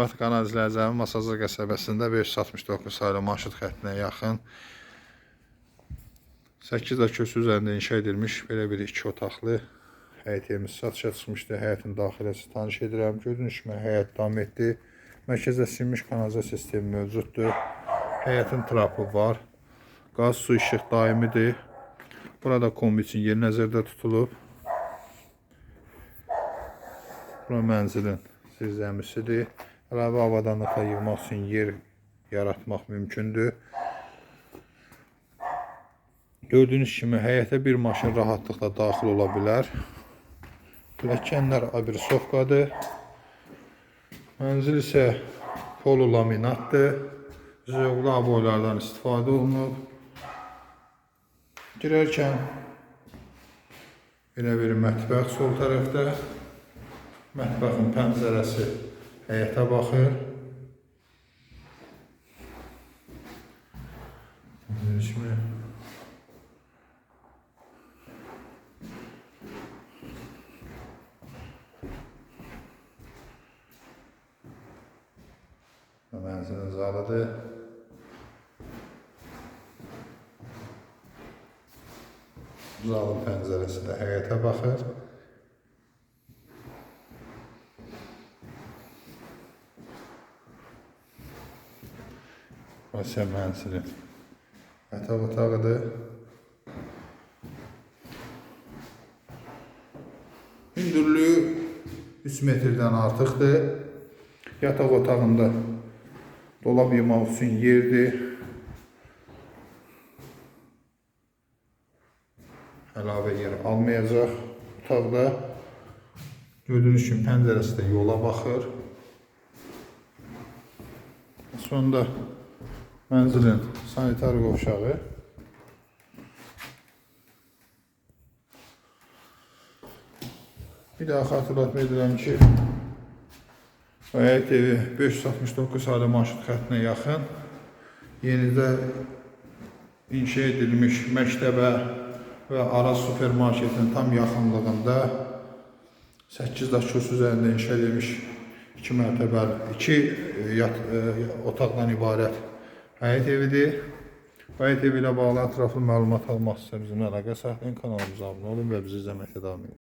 Vatikan əzizlərcəmin Masazır qəsəbəsində 569 saylı marşrut xəttinə yaxın 8 köçü üzərində inşa edilmiş belə bir iki otaqlı həyət evimiz satışa çıxmışdı. Həyətin daxiləsi tanış edirəm. Gördüyünüz kimi həyət davam etdi. Mərkəzdə sinmiş kanalizasiya sistemi mövcuddur. Həyətin trapı var. Qaz, su, işıq daimidir. Burada kombi üçün yer nəzərdə tutulub. Bura mənzilin zirzəmisidir. Əlavə avadanlıqla yığmaq üçün yer yaratmaq mümkündür. Gördüyünüz kimi həyətə bir maşın rahatlıqla daxil ola bilər. Pilləkənlər abirsovkadır. Mənzil isə polulaminatdır. Zövqlü aboylardan istifadə olunub. Girərkən belə bir mətbəx sol tərəfdə. Mətbəxin pəncərəsi həyətə baxır. Gördüyünüz kimi Mənzilin zalıdır. Zalın pəncərəsi də həyətə baxır. Mənzilin yataq otağıdır. Hündürlüyü 3 metrdən artıqdır. Yataq otağında dolab yığmaq üçün yerdir. Əlavə yer almayacaq otaqda. Gördüyünüz kimi pəncərəsi də yola baxır. Sonda mənzilin sanitar qovşağı. Bir daha xatırlatma edirəm ki, Həyət evi 569 saylı marşrut xəttinə yaxın yenidə inşa edilmiş məktəbə və Araz supermarketin tam yaxınlığında 8 daş kös üzərində inşa edilmiş 2 mərtəbəli, 2 yat, e, otaqdan ibarət həyət evidir. Həyət evi ilə bağlı ətraflı məlumat almaq istəyirsə bizimlə əlaqə saxlayın, kanalımıza abunə olun və bizi izləməkdə davam edin.